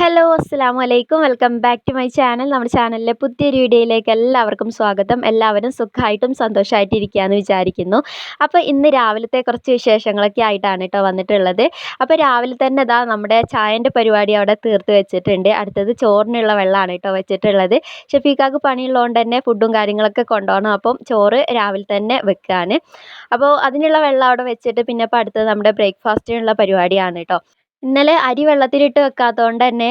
Hello അസ്സാം വലൈക്കും welcome back to my channel. നമ്മുടെ ചാനലിലെ പുതിയൊരു വീഡിയോയിലേക്ക് എല്ലാവർക്കും സ്വാഗതം. എല്ലാവരും സുഖമായിട്ടും സന്തോഷമായിട്ടിരിക്കുകയെന്ന് വിചാരിക്കുന്നു. അപ്പോൾ ഇന്ന് രാവിലത്തെ കുറച്ച് വിശേഷങ്ങളൊക്കെ ആയിട്ടാണ് കേട്ടോ വന്നിട്ടുള്ളത്. അപ്പോൾ രാവിലെ തന്നെ ഇതാ നമ്മുടെ ചായന്റെ പരിപാടി അവിടെ തീർത്ത് വെച്ചിട്ടുണ്ട്. അടുത്തത് ചോറിനുള്ള വെള്ളമാണ് കേട്ടോ വെച്ചിട്ടുള്ളത്. ഷഫീഖാക്ക് പണിയുള്ളതുകൊണ്ട് തന്നെ ഫുഡും കാര്യങ്ങളൊക്കെ കൊണ്ടുപോകണം. അപ്പം ചോറ് രാവിലെ തന്നെ വെക്കുകയാണ് അപ്പോൾ അതിനുള്ള വെള്ളം അവിടെ വെച്ചിട്ട് പിന്നെ ഇപ്പോൾ അടുത്തത് നമ്മുടെ ബ്രേക്ക്ഫാസ്റ്റിനുള്ള പരിപാടിയാണ് കേട്ടോ. ഇന്നലെ അരി വെള്ളത്തിലിട്ട് വെക്കാത്തത് കൊണ്ട് തന്നെ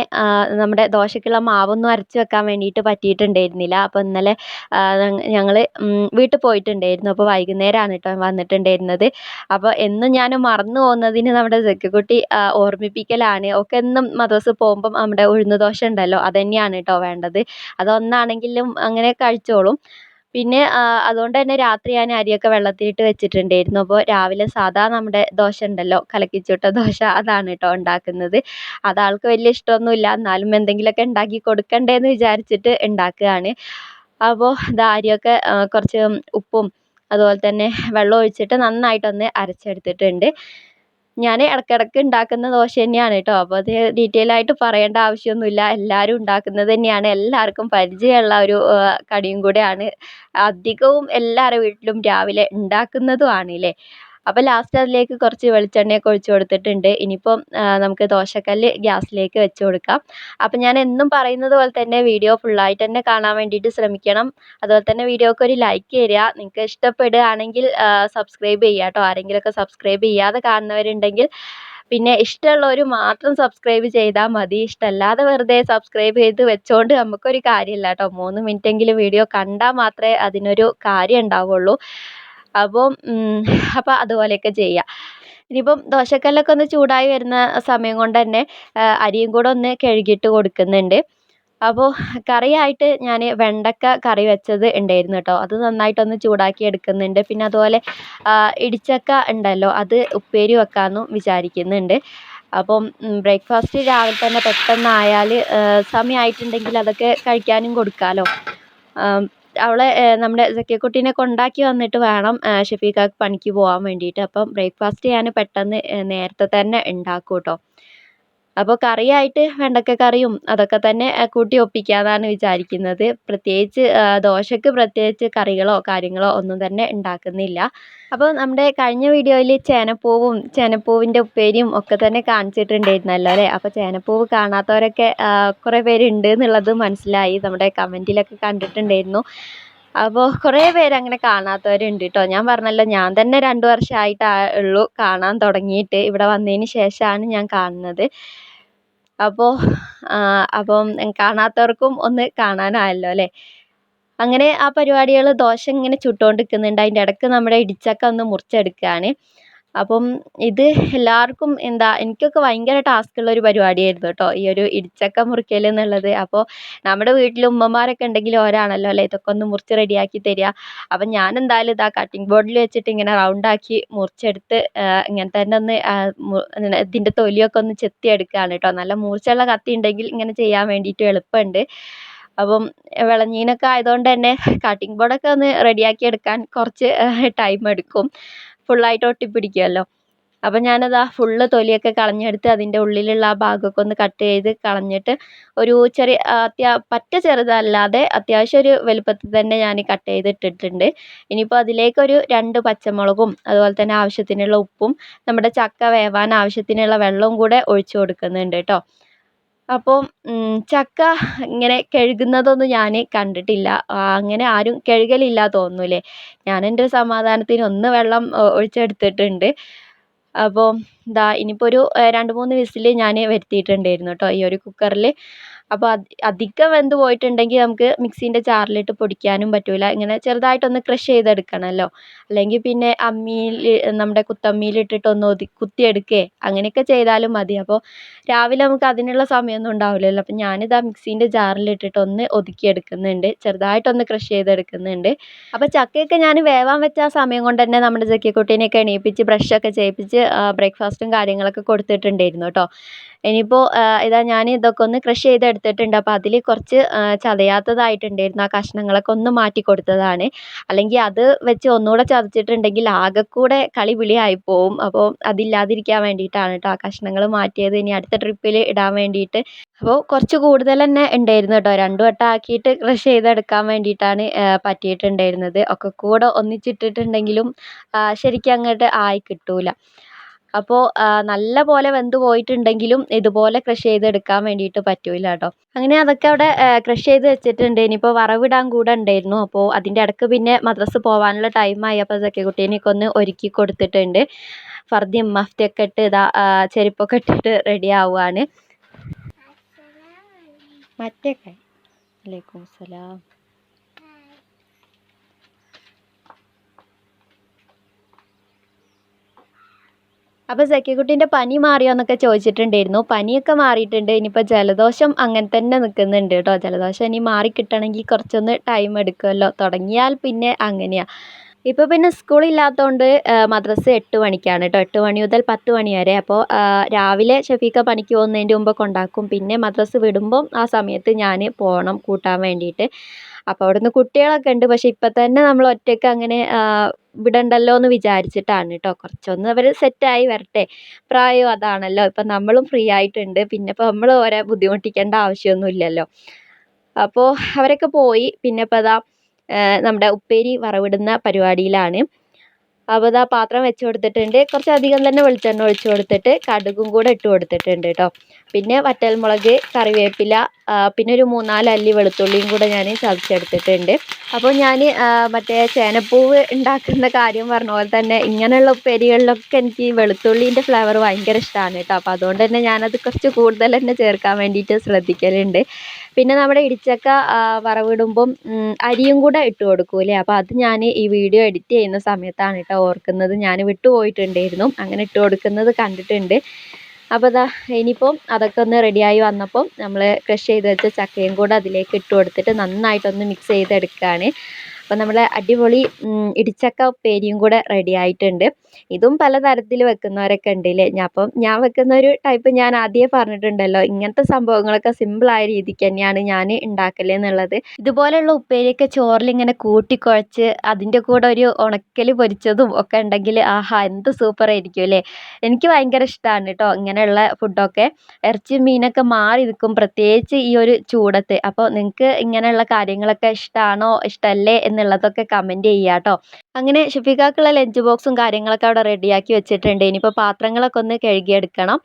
നമ്മുടെ ദോശയ്ക്കുള്ള മാവൊന്നും അരച്ച് വെക്കാൻ വേണ്ടിയിട്ട് പറ്റിയിട്ടുണ്ടായിരുന്നില്ല. അപ്പോൾ ഇന്നലെ ഞങ്ങൾ വീട്ടിൽ പോയിട്ടുണ്ടായിരുന്നു. അപ്പോൾ വൈകുന്നേരമാണ് കേട്ടോ വന്നിട്ടുണ്ടായിരുന്നത്. അപ്പോൾ എന്നും ഞാൻ മറന്നു പോകുന്നതിന് നമ്മുടെ സെക്കുകുട്ടി ഓർമ്മിപ്പിക്കലാണ്. ഒക്കെ എന്നും മദ്രസ് പോകുമ്പം നമ്മുടെ ഉഴുന്ന് ദോശ ഉണ്ടല്ലോ അത് തന്നെയാണ് കേട്ടോ വേണ്ടത്. അതൊന്നാണെങ്കിലും അങ്ങനെ കഴിച്ചോളും. പിന്നെ അതുകൊണ്ട് തന്നെ രാത്രി ഞാൻ അരിയൊക്കെ വെള്ളത്തിലിട്ട് വെച്ചിട്ടുണ്ടായിരുന്നു. അപ്പോൾ രാവിലെ സാധാ നമ്മുടെ ദോശ ഉണ്ടല്ലോ കലക്കി ചുട്ട ദോശ അതാണ് കേട്ടോ ഉണ്ടാക്കുന്നത്. അത് ആൾക്ക് വലിയ ഇഷ്ടമൊന്നുമില്ല. എന്നാലും എന്തെങ്കിലുമൊക്കെ ഉണ്ടാക്കി കൊടുക്കണ്ടേ എന്ന് വിചാരിച്ചിട്ട് ഉണ്ടാക്കുകയാണ്. അപ്പോൾ ഇത് അരിയൊക്കെ കുറച്ച് ഉപ്പും അതുപോലെ തന്നെ വെള്ളം ഒഴിച്ചിട്ട് നന്നായിട്ടൊന്ന് അരച്ചെടുത്തിട്ടുണ്ട്. ഞാൻ ഇടയ്ക്കിടയ്ക്ക് ഉണ്ടാക്കുന്ന ദോശ തന്നെയാണ് കേട്ടോ. അപ്പോൾ അത് ഡീറ്റെയിൽ ആയിട്ട് പറയേണ്ട ആവശ്യമൊന്നുമില്ല. എല്ലാവരും ഉണ്ടാക്കുന്നത് തന്നെയാണ്. എല്ലാവർക്കും പരിചയമുള്ള ഒരു കടിയും കൂടെയാണ്. അധികവും എല്ലാവരുടെ വീട്ടിലും രാവിലെ ഉണ്ടാക്കുന്നതുമാണ് അല്ലേ അപ്പോൾ ലാസ്റ്റ് അതിലേക്ക് കുറച്ച് വെളിച്ചെണ്ണയൊക്കെ ഒഴിച്ച് കൊടുത്തിട്ടുണ്ട്. ഇനിയിപ്പം നമുക്ക് ദോശക്കല്ല് ഗ്യാസിലേക്ക് വെച്ച് കൊടുക്കാം. അപ്പം ഞാൻ എന്നും പറയുന്നത് പോലെ തന്നെ വീഡിയോ ഫുള്ളായിട്ട് തന്നെ കാണാൻ വേണ്ടിയിട്ട് ശ്രമിക്കണം. അതുപോലെ തന്നെ വീഡിയോക്ക് ഒരു ലൈക്ക് തരിക. നിങ്ങൾക്ക് ഇഷ്ടപ്പെടുകയാണെങ്കിൽ സബ്സ്ക്രൈബ് ചെയ്യുക കേട്ടോ. ആരെങ്കിലുമൊക്കെ സബ്സ്ക്രൈബ് ചെയ്യാതെ കാണുന്നവരുണ്ടെങ്കിൽ പിന്നെ ഇഷ്ടമുള്ളവർ മാത്രം സബ്സ്ക്രൈബ് ചെയ്താൽ മതി. ഇഷ്ടമല്ലാതെ വെറുതെ സബ്സ്ക്രൈബ് ചെയ്ത് വെച്ചോണ്ട് നമുക്കൊരു കാര്യമില്ല കേട്ടോ. മൂന്ന് മിനിറ്റെങ്കിലും വീഡിയോ കണ്ടാൽ മാത്രമേ അതിനൊരു കാര്യം ഉണ്ടാവുള്ളൂ. അപ്പം അപ്പോൾ അതുപോലെയൊക്കെ ചെയ്യുക ഇനിയിപ്പം ദോശക്കല്ലൊക്കെ ഒന്ന് ചൂടായി വരുന്ന സമയം കൊണ്ട് തന്നെ അരിയും കൂടെ ഒന്ന് കഴുകിയിട്ട് കൊടുക്കുന്നുണ്ട്. അപ്പോൾ കറിയായിട്ട് ഞാൻ വെണ്ടക്ക കറി വെച്ചത് ഉണ്ടായിരുന്നു കേട്ടോ. അത് നന്നായിട്ടൊന്ന് ചൂടാക്കി എടുക്കുന്നുണ്ട്. പിന്നെ അതുപോലെ ഇടിച്ചക്ക ഉണ്ടല്ലോ അത് ഉപ്പേരി വെക്കാമെന്നും വിചാരിക്കുന്നുണ്ട്. അപ്പം ബ്രേക്ക്ഫാസ്റ്റ് രാവിലെ തന്നെ പെട്ടെന്നായാൽ സമയമായിട്ടുണ്ടെങ്കിൽ അതൊക്കെ കഴിക്കാനും കൊടുക്കാമല്ലോ അവളെ നമ്മുടെ സഖ്യക്കുട്ടീനെ കൊണ്ടാക്കി വന്നിട്ട് വേണം ഷഫീഖാക്ക് പണിക്ക് പോകാൻ വേണ്ടിയിട്ട്. അപ്പം ബ്രേക്ക്ഫാസ്റ്റ് ഞാൻ പെട്ടെന്ന് നേരത്തെ തന്നെ ഉണ്ടാക്കും കേട്ടോ. അപ്പോൾ കറിയായിട്ട് വെണ്ടക്ക കറിയും അതൊക്കെ തന്നെ കൂട്ടി ഒപ്പിക്കാമെന്നാണ് വിചാരിക്കുന്നത്. പ്രത്യേകിച്ച് ദോശയ്ക്ക് പ്രത്യേകിച്ച് കറികളോ കാര്യങ്ങളോ ഒന്നും തന്നെ ഉണ്ടാക്കുന്നില്ല. അപ്പോൾ നമ്മുടെ കഴിഞ്ഞ വീഡിയോയിൽ ചേനപ്പൂവും ചേനപ്പൂവിന്റെ ഉപ്പേരിയും ഒക്കെ തന്നെ കാണിച്ചിട്ടുണ്ടായിരുന്നല്ലോ അല്ലേ? അപ്പോൾ ചേനപ്പൂവ് കാണാത്തവരൊക്കെ കുറേ പേരുണ്ട് എന്നുള്ളത് മനസ്സിലായി. നമ്മുടെ കമന്റിലൊക്കെ കണ്ടിട്ടുണ്ടായിരുന്നു. അപ്പോൾ കുറേ പേര് അങ്ങനെ കാണാത്തവരുണ്ട് കേട്ടോ ഞാൻ പറഞ്ഞല്ലോ ഞാൻ തന്നെ രണ്ട് വർഷമായിട്ടേ ഉള്ളൂ കാണാൻ തുടങ്ങിയിട്ട്. ഇവിടെ വന്നതിന് ശേഷമാണ് ഞാൻ കാണുന്നത്. അപ്പോൾ അപ്പം കാണാത്തവർക്കും ഒന്ന് കാണാനായല്ലോ അല്ലേ? അങ്ങനെ ആ പരിപാടികൾ ദോശ ഇങ്ങനെ ചുട്ടുകൊണ്ട് നിൽക്കുന്നുണ്ട് അതിന്റെ ഇടയ്ക്ക് നമ്മുടെ ഇടിച്ചക്ക ഒന്ന് മുറിച്ചെടുക്കുകയാണ് അപ്പം ഇത് എല്ലാവർക്കും എന്താ എനിക്കൊക്കെ ഭയങ്കര ടാസ്ക്കുള്ള ഒരു പരിപാടിയായിരുന്നു കേട്ടോ ഈ ഒരു ഇടിച്ചക്ക മുറിക്കൽ എന്നുള്ളത്. അപ്പോൾ നമ്മുടെ വീട്ടിൽ ഉമ്മമാരൊക്കെ ഉണ്ടെങ്കിൽ ഓരാണല്ലോ അല്ലേ ഇതൊക്കെ ഒന്ന് മുറിച്ച് റെഡിയാക്കി തരിക. അപ്പം ഞാൻ എന്തായാലും ഇതാ കട്ടിംഗ് ബോർഡിൽ വെച്ചിട്ട് ഇങ്ങനെ റൗണ്ടാക്കി മുറിച്ചെടുത്ത് ഇങ്ങനെ തന്നെ ഒന്ന് ഇതിന്റെ തൊലിയൊക്കെ ഒന്ന് ചെത്തിയെടുക്കുകയാണ് കേട്ടോ. നല്ല മൂർച്ചയുള്ള കത്തി ഉണ്ടെങ്കിൽ ഇങ്ങനെ ചെയ്യാൻ വേണ്ടിയിട്ട് എളുപ്പമുണ്ട്. അപ്പം വിളഞ്ഞീനൊക്കെ ആയതുകൊണ്ട് തന്നെ കട്ടിംഗ് ബോർഡൊക്കെ ഒന്ന് റെഡിയാക്കി എടുക്കാൻ കുറച്ച് ടൈം എടുക്കും. ഫുള്ളായിട്ട് ഒട്ടിപ്പിടിക്കുമല്ലോ അപ്പം ഞാനത് ആ ഫുള്ള് തൊലിയൊക്കെ കളഞ്ഞെടുത്ത് അതിന്റെ ഉള്ളിലുള്ള ആ ഭാഗമൊക്കെ ഒന്ന് കട്ട് ചെയ്ത് കളഞ്ഞിട്ട് ഒരു ചെറിയ അത്യാ പറ്റ ചെറുതല്ലാതെ അത്യാവശ്യം ഒരു വലുപ്പത്തിൽ തന്നെ ഞാൻ കട്ട് ചെയ്തിട്ടിട്ടുണ്ട്. ഇനിയിപ്പോൾ അതിലേക്കൊരു രണ്ട് പച്ചമുളകും അതുപോലെ തന്നെ ആവശ്യത്തിനുള്ള ഉപ്പും നമ്മുടെ ചക്ക വേവാൻ ആവശ്യത്തിനുള്ള വെള്ളവും കൂടെ ഒഴിച്ച് കൊടുക്കുന്നുണ്ട് കേട്ടോ അപ്പോൾ ചക്ക ഇങ്ങനെ കഴുകുന്നതൊന്നും ഞാൻ കണ്ടിട്ടില്ല. അങ്ങനെ ആരും കഴുകലില്ല തോന്നുന്നു ഞാൻ എന്റെ സമാധാനത്തിന് ഒന്ന് വെള്ളം ഒഴിച്ചെടുത്തിട്ടുണ്ട്. അപ്പോൾ ഇതാ ഇനിയിപ്പോൾ ഒരു രണ്ട് മൂന്ന് വിസിൽ ഞാൻ വരുത്തിയിട്ടുണ്ടായിരുന്നു കേട്ടോ ഈ ഒരു കുക്കറിൽ അപ്പോൾ അധികം വെന്ത് പോയിട്ടുണ്ടെങ്കിൽ നമുക്ക് മിക്സീന്റെ ജാറിലിട്ട് പൊടിക്കാനും പറ്റില്ല ഇങ്ങനെ ചെറുതായിട്ടൊന്ന് ക്രഷ് ചെയ്തെടുക്കണമല്ലോ അല്ലെങ്കിൽ പിന്നെ അമ്മിയിൽ നമ്മുടെ കുത്തമ്മിയിലിട്ടിട്ട് ഒന്ന് ഒതി കുത്തിയെടുക്കുകയോ അങ്ങനെയൊക്കെ ചെയ്താലും മതി. അപ്പോൾ രാവിലെ നമുക്ക് അതിനുള്ള സമയമൊന്നും ഉണ്ടാവില്ലല്ലോ. അപ്പോൾ ഞാനിതാ മിക്സീന്റെ ജാറിലിട്ടിട്ട് ഒന്ന് ഒതുക്കിയെടുക്കുന്നുണ്ട്. ചെറുതായിട്ടൊന്ന് ക്രഷ് ചെയ്തെടുക്കുന്നുണ്ട്. അപ്പോൾ ചക്കയൊക്കെ ഞാൻ വേവാൻ വെച്ച ആ സമയം കൊണ്ട് തന്നെ നമ്മുടെ ചക്കക്കുട്ടീനെയൊക്കെ എണീപ്പിച്ച് ബ്രഷൊക്കെ ചെയ്യിപ്പിച്ച് ബ്രേക്ക്ഫാസ്റ്റും കാര്യങ്ങളൊക്കെ കൊടുത്തിട്ടുണ്ടായിരുന്നു കേട്ടോ. ഇനിയിപ്പോൾ ഇതാ ഞാൻ ഇതൊക്കെ ഒന്ന് ക്രഷ് ചെയ്തെടുത്തിട്ടുണ്ട്. അപ്പോൾ അതിൽ കുറച്ച് ചതയാത്തതായിട്ടുണ്ടായിരുന്നു ആ കഷ്ണങ്ങളൊക്കെ ഒന്ന് മാറ്റി കൊടുത്തതാണ്. അല്ലെങ്കിൽ അത് വെച്ച് ഒന്നുകൂടെ ചതച്ചിട്ടുണ്ടെങ്കിൽ ആകെക്കൂടെ കളി പിളിയായി പോവും. അപ്പോൾ അതില്ലാതിരിക്കാൻ വേണ്ടിയിട്ടാണ് കേട്ടോ ആ കഷ്ണങ്ങൾ മാറ്റിയത്. ഇനി അടുത്ത ട്രിപ്പിൽ ഇടാൻ വേണ്ടിയിട്ട്. അപ്പോൾ കുറച്ച് കൂടുതൽ തന്നെ ഉണ്ടായിരുന്നു കേട്ടോ രണ്ടു വട്ടം ആക്കിയിട്ട് ക്രഷ് ചെയ്തെടുക്കാൻ വേണ്ടിയിട്ടാണ് പറ്റിയിട്ടുണ്ടായിരുന്നത്. ഒക്കെ കൂടെ ഒന്നിച്ചിട്ടിട്ടുണ്ടെങ്കിലും ശരിക്കും അങ്ങോട്ട് ആയി കിട്ടൂല. അപ്പോൾ നല്ല പോലെ വെന്ത് പോയിട്ടുണ്ടെങ്കിലും ഇതുപോലെ ക്രഷ് ചെയ്തെടുക്കാൻ വേണ്ടിയിട്ട് പറ്റൂല കേട്ടോ അങ്ങനെ അതൊക്കെ അവിടെ ക്രഷ് ചെയ്ത് വെച്ചിട്ടുണ്ട്. ഇനിയിപ്പോൾ വറവിടാൻ കൂടെ ഉണ്ടായിരുന്നു. അപ്പോൾ അതിന്റെ ഇടയ്ക്ക് പിന്നെ മദ്രസ് പോകാനുള്ള ടൈമായി അപ്പോൾ സക്കിക്കുട്ടീനെയൊക്കെ ഒന്ന് ഒരുക്കി കൊടുത്തിട്ടുണ്ട്. ഫർദിയും മഫ്തിയൊക്കെ ഇട്ട് ഇതാ ചെരുപ്പൊക്കെ ഇട്ടിട്ട് റെഡി ആവുകയാണ് മറ്റേ അലൈക്കും. സലാം അപ്പോൾ സക്കിക്കുട്ടീന്റെ പനി മാറിയോ എന്നൊക്കെ ചോദിച്ചിട്ടുണ്ടായിരുന്നു. പനിയൊക്കെ മാറിയിട്ടുണ്ട്. ഇനിയിപ്പോൾ ജലദോഷം അങ്ങനെ തന്നെ നിൽക്കുന്നുണ്ട് കേട്ടോ. ജലദോഷം ഇനി മാറി കിട്ടണമെങ്കിൽ കുറച്ചൊന്ന് ടൈം എടുക്കുമല്ലോ. തുടങ്ങിയാൽ പിന്നെ അങ്ങനെയാണ് ഇപ്പോൾ പിന്നെ സ്കൂളില്ലാത്തതുകൊണ്ട് മദ്രസ എട്ട് മണിക്കാണ് കേട്ടോ. എട്ട് മണി മുതൽ പത്ത് മണി വരെ. അപ്പോൾ രാവിലെ ഷഫീഖ പണിക്ക് പോകുന്നതിന്റെ മുമ്പ് കൊണ്ടാക്കും. പിന്നെ മദ്രസ വിടുമ്പം ആ സമയത്ത് ഞാൻ പോകണം കൂട്ടാൻ വേണ്ടിയിട്ട്. അപ്പോൾ അവിടുന്ന് കുട്ടികളൊക്കെ ഉണ്ട്. പക്ഷേ ഇപ്പം തന്നെ നമ്മൾ ഒറ്റയ്ക്ക് അങ്ങനെ വിടണ്ടല്ലോ എന്ന് വിചാരിച്ചിട്ടാണ് കേട്ടോ കുറച്ചൊന്ന് അവർ സെറ്റായി വരട്ടെ. പ്രായം അതാണല്ലോ. ഇപ്പം നമ്മളും ഫ്രീ ആയിട്ടുണ്ട്. പിന്നെ ഇപ്പം നമ്മൾ ഓരെ ബുദ്ധിമുട്ടിക്കേണ്ട ആവശ്യമൊന്നുമില്ലല്ലോ അപ്പോൾ അവരൊക്കെ പോയി. പിന്നെ ഇപ്പം അതാ നമ്മുടെ ഉപ്പേരി വറവിടുന്ന പരിപാടിയിലാണ്. അപ്പോൾ ആ പാത്രം വെച്ച് കൊടുത്തിട്ടുണ്ട്. കുറച്ചധികം തന്നെ വെളിച്ചെണ്ണ ഒഴിച്ച് കൊടുത്തിട്ട് കടുകും കൂടെ ഇട്ട് കൊടുത്തിട്ടുണ്ട് കേട്ടോ പിന്നെ വറ്റൽമുളക് കറിവേപ്പില പിന്നെ ഒരു മൂന്നാൽ അല്ലി വെളുത്തുള്ളിയും കൂടെ ഞാൻ ചതച്ചെടുത്തിട്ടുണ്ട്. അപ്പോൾ ഞാൻ മറ്റേ ചേനപ്പൂവ് ഉണ്ടാക്കുന്ന കാര്യം പറഞ്ഞ പോലെ തന്നെ ഇങ്ങനെയുള്ള ഉപ്പേരികളിലൊക്കെ എനിക്ക് വെളുത്തുള്ളീന്റെ ഫ്ലേവർ ഭയങ്കര ഇഷ്ടമാണ് കേട്ടോ അപ്പോൾ അതുകൊണ്ട് തന്നെ ഞാനത് കുറച്ച് കൂടുതൽ തന്നെ ചേർക്കാൻ വേണ്ടിയിട്ട് ശ്രദ്ധിക്കലുണ്ട്. പിന്നെ നമ്മുടെ ഇടിച്ചക്ക വറവിടുമ്പം അരിയും കൂടെ ഇട്ട് കൊടുക്കൂലേ അപ്പോൾ അത് ഞാൻ ഈ വീഡിയോ എഡിറ്റ് ചെയ്യുന്ന സമയത്താണ് കേട്ടോ ഓർക്കുന്നത്. ഞാൻ വിട്ടുപോയിട്ടുണ്ടായിരുന്നു. അങ്ങനെ ഇട്ട് കൊടുക്കുന്നത് കണ്ടിട്ടുണ്ട്. അപ്പോൾ ഇതാ ഇനിയിപ്പം അതൊക്കെ ഒന്ന് റെഡിയായി വന്നപ്പം നമ്മൾ ക്രഷ് ചെയ്ത് വെച്ച ചക്കയും കൂടെ അതിലേക്ക് ഇട്ട് കൊടുത്തിട്ട് നന്നായിട്ടൊന്ന് മിക്സ് ചെയ്തെടുക്കുകയാണ് അപ്പോൾ നമ്മുടെ അടിപൊളി ഇടിച്ചക്ക ഉപ്പേരിയും കൂടെ റെഡി ആയിട്ടുണ്ട്. ഇതും പലതരത്തിൽ വെക്കുന്നവരൊക്കെ ഉണ്ട് ഇല്ലേ ഞാൻ അപ്പം ഞാൻ വെക്കുന്ന ഒരു ടൈപ്പ് ഞാൻ ആദ്യമേ പറഞ്ഞിട്ടുണ്ടല്ലോ. ഇങ്ങനത്തെ സംഭവങ്ങളൊക്കെ സിമ്പിളായ രീതിക്ക് തന്നെയാണ് ഞാൻ ഉണ്ടാക്കൽ എന്നുള്ളത്. ഇതുപോലെയുള്ള ഉപ്പേരിയൊക്കെ ചോറിൽ ഇങ്ങനെ കൂട്ടിക്കുഴച്ച് അതിന്റെ കൂടെ ഒരു ഉണക്കൽ പൊരിച്ചതും ഒക്കെ ഉണ്ടെങ്കിൽ ആഹാ എന്ത് സൂപ്പറായിരിക്കും അല്ലേ? എനിക്ക് ഭയങ്കര ഇഷ്ടമാണ് കേട്ടോ ഇങ്ങനെയുള്ള ഫുഡൊക്കെ ഇറച്ചി മീനൊക്കെ മാറി നിൽക്കും പ്രത്യേകിച്ച് ഈ ഒരു ചൂടത്ത്. അപ്പോൾ നിങ്ങൾക്ക് ഇങ്ങനെയുള്ള കാര്യങ്ങളൊക്കെ ഇഷ്ടമാണോ ഇഷ്ടമല്ലേ എന്നുള്ളതൊക്കെ കമന്റ് ചെയ്യുക കേട്ടോ അങ്ങനെ ഷഫീഖാക്കുള്ള ലഞ്ച് ബോക്സും കാര്യങ്ങളൊക്കെ അവിടെ റെഡിയാക്കി വെച്ചിട്ടുണ്ട്. ഇനിയിപ്പോൾ പാത്രങ്ങളൊക്കെ ഒന്ന് കഴുകിയെടുക്കണം.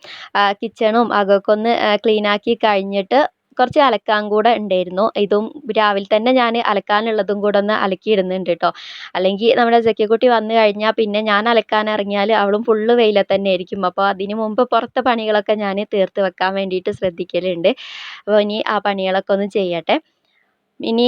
കിച്ചണും അകമൊക്കെ ഒന്ന് ക്ലീനാക്കി കഴിഞ്ഞിട്ട് കുറച്ച് അലക്കാൻ കൂടെ ഉണ്ടായിരുന്നു. ഇതും രാവിലെ തന്നെ ഞാൻ അലക്കാനുള്ളതും കൂടെ ഒന്ന് അലക്കിയിടുന്നുണ്ട് കേട്ടോ അല്ലെങ്കിൽ നമ്മുടെ ജക്കിക്കുട്ടി വന്നു കഴിഞ്ഞാൽ പിന്നെ ഞാൻ അലക്കാൻ ഇറങ്ങിയാൽ അവളും ഫുള്ള് വെയിലെ തന്നെ ആയിരിക്കും. അപ്പോൾ അതിന് മുമ്പ് പുറത്തെ പണികളൊക്കെ ഞാൻ തീർത്ത് വെക്കാൻ വേണ്ടിയിട്ട് ശ്രദ്ധിക്കലുണ്ട്. അപ്പോൾ ഇനി ആ പണികളൊക്കെ ഒന്ന് ചെയ്യട്ടെ. ഇനി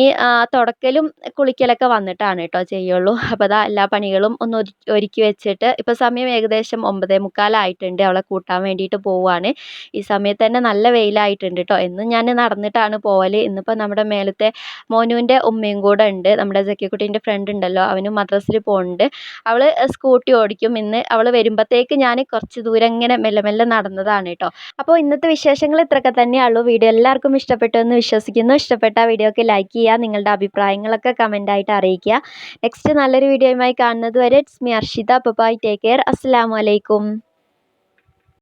തുടക്കലും കുളിക്കലൊക്കെ വന്നിട്ടാണ് കേട്ടോ ചെയ്യുള്ളൂ. അപ്പോൾ അതാ എല്ലാ പണികളും ഒന്ന് ഒരുക്കി വെച്ചിട്ട് ഇപ്പോൾ സമയം ഏകദേശം ഒമ്പതേ മുക്കാലായിട്ടുണ്ട് അവളെ കൂട്ടാൻ വേണ്ടിയിട്ട് പോവുകയാണ് ഈ സമയത്ത് തന്നെ നല്ല വെയിലായിട്ടുണ്ട് കേട്ടോ. എന്നും ഞാൻ നടന്നിട്ടാണ് പോവൽ ഇന്നിപ്പോൾ നമ്മുടെ മേലത്തെ മോനുവിന്റെ ഉമ്മയും കൂടെ ഉണ്ട്. നമ്മുടെ ജക്കിക്കുട്ടീന്റെ ഫ്രണ്ട് ഉണ്ടല്ലോ. അവനും മദ്രസിൽ പോകുന്നുണ്ട് അവൾ സ്കൂട്ടി ഓടിക്കും. ഇന്ന് അവൾ വരുമ്പോഴത്തേക്ക് ഞാൻ കുറച്ച് ദൂരം ഇങ്ങനെ മെല്ലെ മെല്ലെ നടന്നതാണ് കേട്ടോ. അപ്പോൾ ഇന്നത്തെ വിശേഷങ്ങൾ ഇത്രയൊക്കെ തന്നെയുള്ളൂ വീഡിയോ എല്ലാവർക്കും ഇഷ്ടപ്പെട്ടു എന്ന് വിശ്വസിക്കുന്നു. ഇഷ്ടപ്പെട്ട വീഡിയോക്ക് ലൈക്ക് ചെയ്യുക നിങ്ങളുടെ അഭിപ്രായങ്ങളൊക്കെ കമന്റായിട്ട് അറിയിക്കുക. നെക്സ്റ്റ് നല്ലൊരു വീഡിയോയുമായി കാണുന്നത് വരെ it's me Arshitha. Bye take care അസ്സാം